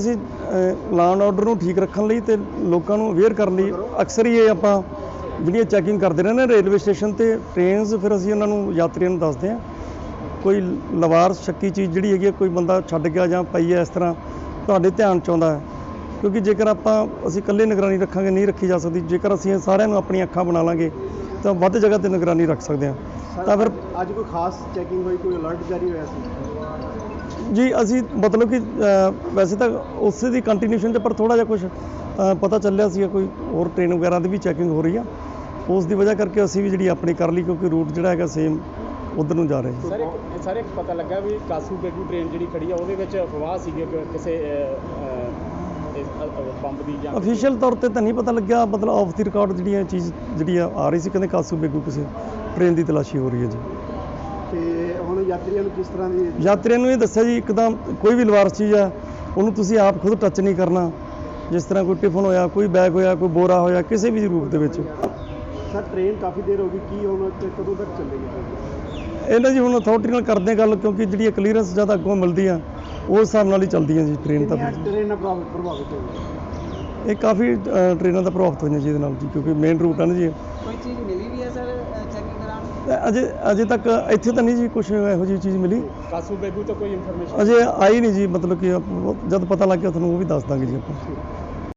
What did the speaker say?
ਅਸੀਂ law order ਨੂੰ ਠੀਕ ਰੱਖਣ ਲਈ ਤੇ ਲੋਕਾਂ ਨੂੰ ਅਵੇਅਰ ਕਰਨ ਲਈ ਅਕਸਰ ਹੀ ਇਹ ਆਪਾਂ ਜਿਹੜੀਆਂ ਚੈਕਿੰਗ ਕਰਦੇ ਰਹਿੰਦੇ ਹਾਂ ਰੇਲਵੇ ਸਟੇਸ਼ਨ ਤੇ ਟ੍ਰੇਨਸ ਫਿਰ ਅਸੀਂ ਉਹਨਾਂ ਨੂੰ ਯਾਤਰੀਆਂ ਨੂੰ ਦੱਸਦੇ ਹਾਂ। ਕੋਈ ਲਵਾਰ ਸ਼ੱਕੀ ਚੀਜ਼ ਜਿਹੜੀ ਹੈਗੀ ਹੈ, ਕੋਈ ਬੰਦਾ ਛੱਡ ਗਿਆ ਜਾਂ ਪਈ ਹੈ ਇਸ ਤਰ੍ਹਾਂ ਤੁਹਾਡੇ ਧਿਆਨ ਚ ਆਉਂਦਾ ਹੈ। ਕਿਉਂਕਿ ਜੇਕਰ ਆਪਾਂ ਅਸੀਂ ਇਕੱਲੇ ਨਿਗਰਾਨੀ ਰੱਖਾਂਗੇ ਨਹੀਂ ਰੱਖੀ ਜਾ ਸਕਦੀ। ਜੇਕਰ ਅਸੀਂ ਸਾਰਿਆਂ ਨੂੰ ਆਪਣੀਆਂ ਅੱਖਾਂ ਬਣਾ ਲਾਂਗੇ ਤਾਂ ਵੱਧ ਜਗ੍ਹਾ ਤੇ ਨਿਗਰਾਨੀ ਰੱਖ ਸਕਦੇ ਹਾਂ। ਤਾਂ ਫਿਰ ਅੱਜ ਕੋਈ ਖਾਸ ਚੈਕਿੰਗ ਹੋਈ ਕੋਈ ਅਲਰਟ ਜਾਰੀ ਹੋਇਆ ਸੀ? ਜੀ ਅਸੀਂ ਮਤਲਬ ਕਿ ਵੈਸੇ ਤਾਂ ਉਸੇ ਦੀ ਕੰਟੀਨਿਊਸ਼ਨ ਚ ਪਰ ਥੋੜਾ ਜਿਹਾ ਕੁਝ ਪਤਾ ਚੱਲਿਆ ਸੀ ਕੋਈ ਹੋਰ ਟ੍ਰੇਨ ਵਗੈਰਾ ਦੀ ਵੀ ਚੈਕਿੰਗ ਹੋ ਰਹੀ ਆ। ਉਸ ਦੀ ਵਜ੍ਹਾ ਕਰਕੇ ਅਸੀਂ ਵੀ ਜਿਹੜੀ ਆਪਣੀ ਕਰ ਲਈ ਕਿਉਂਕਿ ਰੂਟ ਜਿਹੜਾ ਹੈਗਾ ਸੇਮ ਉਧਰ ਨੂੰ ਜਾ ਰਹੇ ਸੀ। ਸਰ ਇੱਕ ਸਰ ਇੱਕ ਪਤਾ ਲੱਗਾ ਵੀ ਕਾਸੂ ਬੇਗੂ ਟ੍ਰੇਨ ਜਿਹੜੀ ਖੜੀ ਆ ਉਹਦੇ ਵਿੱਚ ਅਫਵਾਹ ਸੀਗੀ ਕਿ ਕਿਸੇ ਬੰਬ ਦੀ ਜਾਂ ਅਫੀਸ਼ੀਅਲ ਤੌਰ ਤੇ ਤਾਂ ਨਹੀਂ ਪਤਾ ਲੱਗਿਆ ਮਤਲਬ ਆਫ ਦੀ ਰਿਕਾਰਡ ਜਿਹੜੀ ਇਹ ਚੀਜ਼ ਜਿਹੜੀ ਆ ਰਹੀ ਸੀ ਕਹਿੰਦੇ ਕਾਸੂ ਬੇਗੂ ਕਿਸੇ ਟ੍ਰੇਨ ਦੀ ਤਲਾਸ਼ੀ ਹੋ ਰਹੀ ਹੈ ਜੀ। ਤੇ ਹੁਣ ਯਾਤਰੀਆਂ ਨੂੰ ਕਿਸ ਤਰ੍ਹਾਂ ਦੀ ਯਾਤਰੀਆਂ ਨੂੰ ਇਹ ਦੱਸਿਆ ਜੀ ਇੱਕਦਮ ਕੋਈ ਵੀ ਲਵਾਰਸ ਚੀਜ਼ ਆ ਉਹਨੂੰ ਤੁਸੀਂ ਆਪ ਖੁਦ ਟੱਚ ਨਹੀਂ ਕਰਨਾ। ਜਿਸ ਤਰ੍ਹਾਂ ਕੋਈ ਟਿਫਨ ਹੋਇਆ ਕੋਈ ਬੈਗ ਹੋਇਆ ਕੋਈ ਬੋਰਾ ਹੋਇਆ ਕਿਸੇ ਵੀ ਰੂਪ ਦੇ ਵਿੱਚ। ਸਰ ਟ੍ਰੇਨ ਕਾਫੀ ਦੇਰ ਹੋ ਗਈ ਕੀ ਹੁਣ ਤੇ ਕਦੋਂ ਤੱਕ ਚੱਲੇਗੀ ਇਹਨਾਂ ਜੀ ਹੁਣ ਅਥਾਰਟੀ ਨਾਲ ਕਰਦੇ ਹਾਂ ਗੱਲ ਕਿਉਂਕਿ ਜਿਹੜੀ ਕਲੀਅਰੈਂਸ ਜ਼ਿਆਦਾ ਅੱਗੋਂ ਮਿਲਦੀ ਆ ਉਸ ਹਿਸਾਬ ਨਾਲ ਹੀ ਚੱਲਦੀਆਂ ਜੀ ਟ੍ਰੇਨ ਤਾਂ। ਟ੍ਰੇਨਾਂ ਪ੍ਰਭਾਵਿਤ ਪ੍ਰਭਾਵਿਤ ਹੋਈਆਂ? ਇਹ ਕਾਫੀ ਟ੍ਰੇਨਾਂ ਦਾ ਪ੍ਰਭਾਵਿਤ ਹੋਈਆਂ ਜੀ ਇਹਦੇ ਨਾਲ ਜੀ ਕਿਉਂਕਿ ਮੇਨ ਰੂਟ ਆ ਨਾ ਜੀ। ਕੋਈ ਚੀਜ਼ ਮਿਲੀ ਵੀ ਹੈ ਸਰ ਚੈਕਿੰਗ ਅਜੇ ਅਜੇ ਤੱਕ ਇੱਥੇ ਤਾਂ ਨਹੀਂ ਜੀ ਕੁਝ ਇਹੋ ਜਿਹੀ ਚੀਜ਼ ਮਿਲੀ। ਕਾਸੂ ਬੇਗੂ ਤੋਂ ਕੋਈ ਇਨਫੋਰਮੇਸ਼ਨ ਅਜੇ ਆਈ ਨਹੀਂ ਜੀ ਮਤਲਬ ਕਿ ਜਦ ਪਤਾ ਲੱਗ ਗਿਆ ਤੁਹਾਨੂੰ ਉਹ ਵੀ ਦੱਸ ਦਾਂਗੇ ਜੀ ਆਪਾਂ।